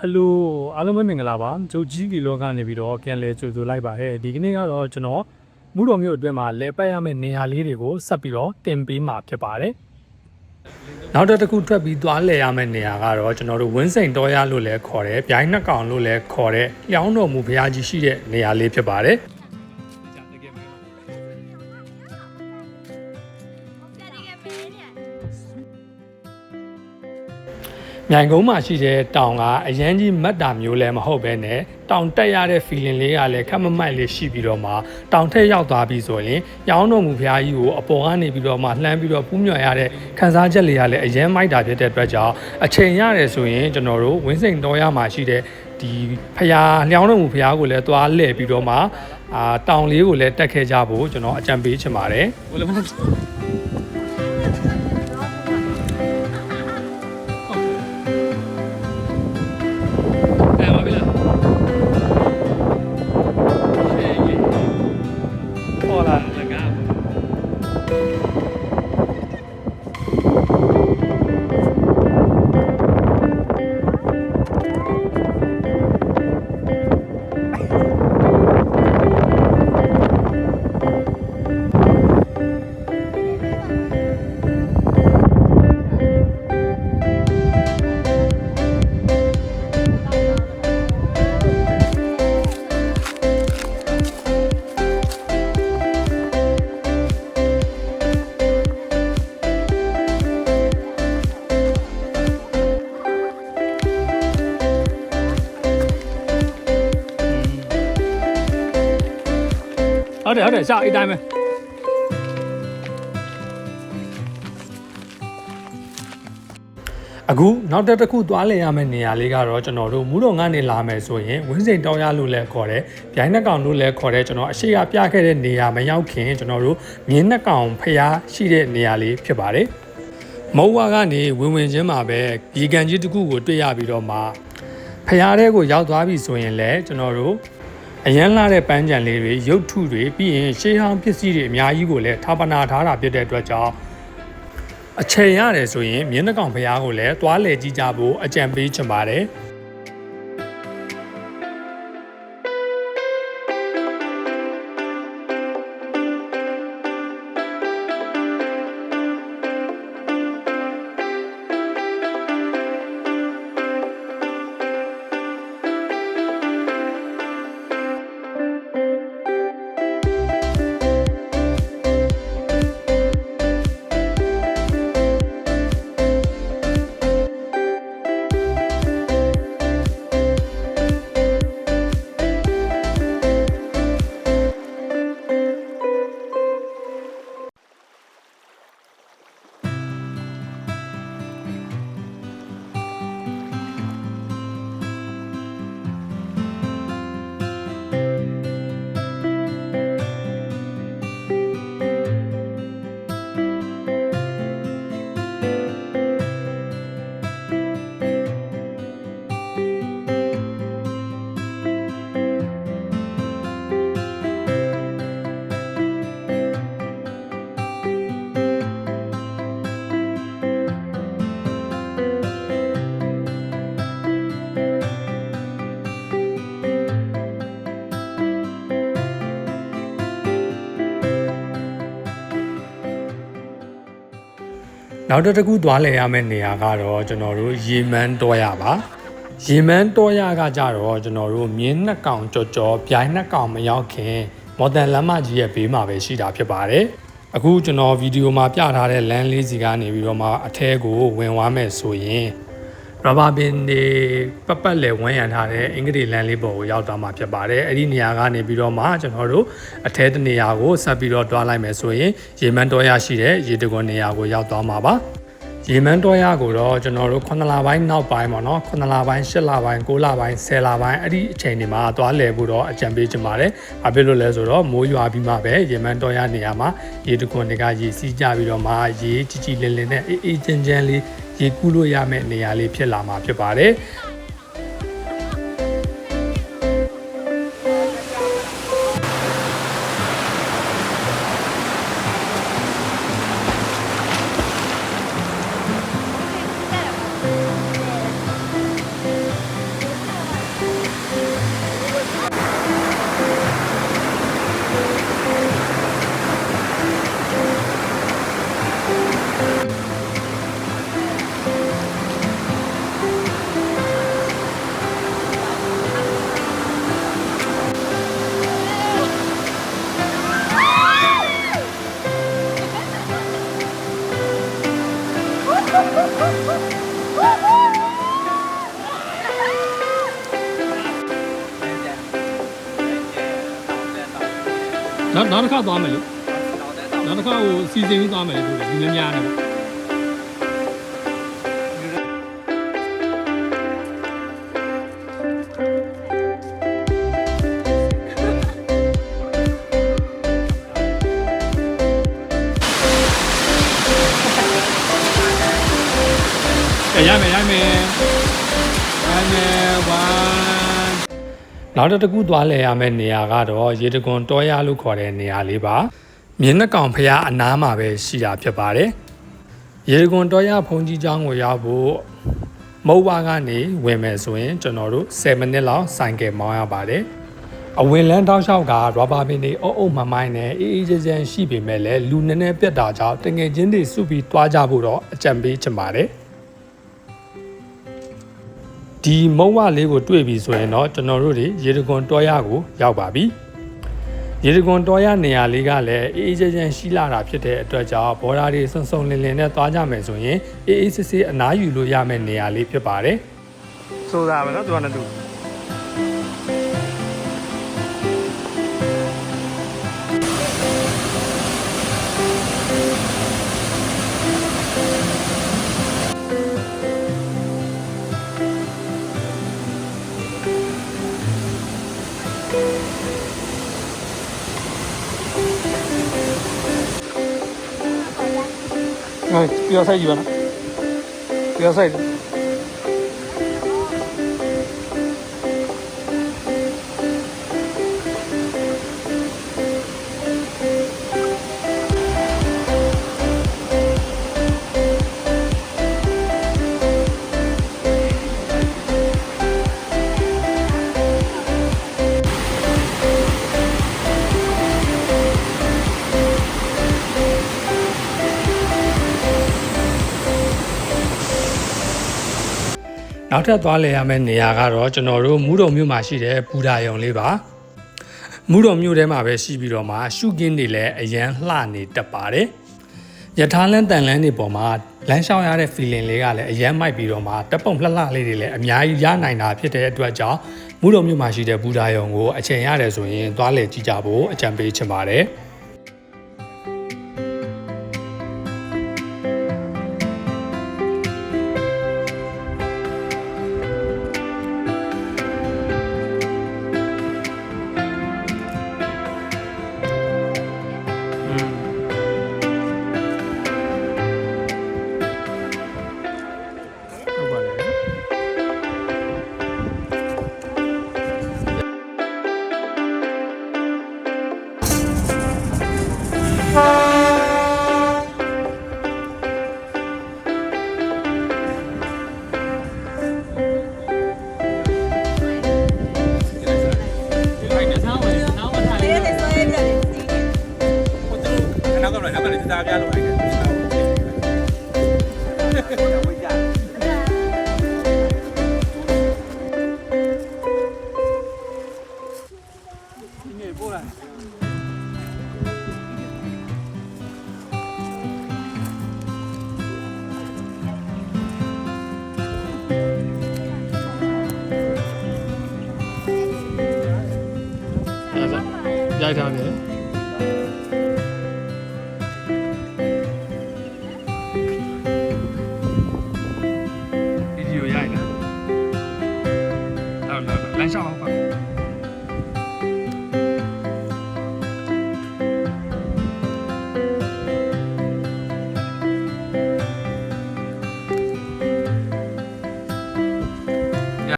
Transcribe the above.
ဟယ်လိုအားလုံးပဲမင်္ဂလာပါဂျုတ်ကြီးကီလောကနေပြီးတော့ပြန်လဲကြိုဆိုလိုက်ပါဟဲ့ဒီကနေ့ကတော့ကျွန်တော်မူတော်မျိုးအတွင်းမှာလဲပတ်ရမယ့်နေရာလေးတွေကိုဆက်ပြီးတော့တင်ပေးမှာဖြစ်ပါတယ်နောက်တစ်ခုထွက်ပြီးသွားလဲရမယ့်နေရာကတော့ကျွန်တော်တို့ဝင်းစိန်တော်ရလို့လည်းခေါ်တယ်ဗျိုင်းနှက်ကောင်လို့လည်းခေါ်တဲ့လျောင်းတော်မူဘုရားကြီးရှိတဲ့နေရာလေးဖြစ်ပါတယ် မြိုင်ကုန်းမှာရှိတဲ့တောင်ကအရန်ကြီးမတ်တာမျိုးလည်းမဟုတ်ပဲနဲ့တောင်တက်ရတဲ့ feeling လေးကလည်းခက်မမိုက်လေးရှိပြီးတော့မှတောင်ထက်ရောက်သွားပြီဆိုရင်ရောင်းတော်မူဖျားကြီးကိုအပေါ်ကနေပြီးတော့မှလှမ်းပြီးတော့ပူးမြော်ရတဲ့ခန်းစားချက်လေးကလည်းအရန်မိုက်တာဖြစ်တဲ့အတွက်ကြောင့်အချိန်ရတယ်ဆိုရင်ကျွန်တော်တို့ဝင်းစိန်တော်ရမှာရှိတဲ့ဒီဖျားလျောင်းတော်မူဖျားကိုလည်းသွားလှည့်ပြီးတော့မှအာတောင်လေးကိုလည်းတက်ခဲ့ကြဖို့ကျွန်တော်အကြံပေးချင်ပါတယ် Ở đây, ở đây, sao? Ý đây mày. အခုနောက်တစ်တစ်ခုသွားလည်ရမယ့်နေရာလေးကတော့ကျွန်တော်တို့မူတော်ငန်းနေလာမယ်ဆိုရင်ဝင်းစိန်တောင်းရလို့လည်းခေါ်တယ်။ဗျိုင်းနှက်ကောင်လို့လည်းခေါ်တယ်ကျွန်တော်အရှိရပြခဲ့တဲ့နေရာမရောက်ခင်ကျွန်တော်တို့မြင်းနှက်ကောင်ဖျားရှိတဲ့နေရာလေးဖြစ်ပါတယ်။မုံဝါကနေဝင်ဝင်ချင်းမှာပဲဒီကန်ကြီးတစ်ခုကိုတွေ့ရပြီးတော့မှဖျားတဲ့ကိုရောက်သွားပြီဆိုရင်လည်းကျွန်တော်တို့ အရန်လာတဲ့ပန်းကြံလေးတွေရုပ်ထုတွေပြီးရင်ရှေးဟောင်းပစ္စည်းတွေအများကြီးကိုလည်းထာပနာထားတာဖြစ်တဲ့အတွက်ကြောင့်အချိန်ရတယ်ဆိုရင်မြင်းနှကောင်ဖျားကိုလည်းသွားလေကြည့်ကြဖို့အကြံပေးချင်ပါတယ်။ နောက်တစ်ခုသွားလည်ရမယ့်နေရာကတော့ကျွန်တော်တို့ရေမန်းတောရပါရေမန်းတောရကကြတော့ကျွန်တော်တို့မြင်းနှစ်ကောင်ကြော်ကြော်ပြိုင်နှစ်ကောင်မရောက်ခင်မော်ဒန်လမ်းမကြီးရဲ့ဘေးမှာပဲရှိတာဖြစ်ပါတယ်အခုကျွန်တော်ဗီဒီယိုမှာပြထားတဲ့လမ်းလေးစီကနေပြီးတော့မှအထဲကိုဝင်သွားမယ်ဆိုရင် ရဘာဘင်တွေပတ်ပတ်လဲဝန်းရံထားတဲ့အင်္ဂလိပ်လမ်းလေးပေါ်ကိုရောက်သွားမှာဖြစ်ပါတယ်အဲ့ဒီနေရာကနေပြီးတော့မှကျွန်တော်တို့အထဲတနေရာကိုဆက်ပြီးတော့တွားလိုက်မယ်ဆိုရင်ရေမန်းတော်ရရှိတဲ့ရေတကွန်နေရာကိုရောက်သွားမှာပါရေမန်းတော်ရကိုတော့ကျွန်တော်တို့9လပိုင်းနောက်ပိုင်းပေါ့နော်9လပိုင်း10လပိုင်း9လပိုင်း10လပိုင်းအဲ့ဒီအချိန်တွေမှာသွားလည်ဖို့တော့အကြံပေးချင်ပါတယ်။ဘာဖြစ်လို့လဲဆိုတော့မိုးရွာပြီးမှပဲရေမန်းတော်ရနေရာမှာရေတကွန်တွေကရေစီးကြပြီးတော့မှရေကြီးကြီးလင်းလင်းနဲ့အေးအေးချမ်းချမ်းလေး ရေကူးလို့ရမယ့်နေရာလေးဖြစ်လာမှာဖြစ်ပါတယ်။ နောက်နောက်တစ်ခါသွားမယ်လို့နောက်တစ်ခါဟိုစီစဉ်ပြီးသွားမယ်လို့ပြောတယ်ဒီများများနေပေါ့ နောက်တစ်ခုသွားလဲရမယ့်နေရာကတော့ရေတကွန်တောရလို့ခေါ်တဲ့နေရာလေးပါမြင်းနှကောင်ဖျားအနားမှာပဲရှိတာဖြစ်ပါတယ်ရေတကွန်တောရဖုန်ကြီးကျောင်းကိုရောက်ဖို့မုတ်ဝါကနေဝင်မယ်ဆိုရင်ကျွန်တော်တို့10မိနစ်လောက်ဆိုင်ကယ်မောင်းရပါတယ်အဝင်လန်းတောက်လျှောက်ကရဘာပင်တွေအုပ်အုပ်မမိုင်းနဲ့အေးအေးချမ်းချမ်းရှိပေမဲ့လည်းလူနည်းနည်းပြတ်တာကြောင့်တငယ်ချင်းတွေစုပြီးတွားကြဖို့တော့အကြံပေးချင်ပါတယ် ဒီမုံဝလေးကိုတွေ့ပြီဆိုရင်တော့ကျွန်တော်တို့တွေရေတကွန်တောရကိုရောက်ပါပြီရေတကွန်တောရနေရာလေးကလည်းအေးအေးချမ်းချမ်းရှိလာတာဖြစ်တဲ့အတွက်ကြောင့်ဘော်ဒါတွေစုံစုံလင်လင်နဲ့သွားကြမယ်ဆိုရင်အေးအေးဆေးဆေးအနားယူလို့ရမယ့်နေရာလေးဖြစ်ပါတယ်ဆိုတာပဲเนาะသူကလည်းသူ 哎，不要太 နောက်ထပ်သွားလဲရမယ့်နေရာကတော့ကျွန်တော်တို့မူးတော်မြို့မှာရှိတဲ့ဘူဒါယုံလေးပါမူးတော်မြို့ထဲမှာပဲရှိပြီးတော့မှရှုကင်းတွေလည်းအရန်လှနေတတ်ပါတယ်ယထာလန်းတန်လန်းတွေပေါ်မှာလမ်းလျှောက်ရတဲ့ feeling လေးကလည်းအရန်မိုက်ပြီးတော့မှတက်ပုံလှလှလေးတွေလည်းအများကြီးရနိုင်တာဖြစ်တဲ့အတွက်ကြောင့်မူးတော်မြို့မှာရှိတဲ့ဘူဒါယုံကိုအချိန်ရတယ်ဆိုရင်သွားလဲကြည့်ကြဖို့အကြံပေးချင်ပါတယ် ရိုက်ထားတယ်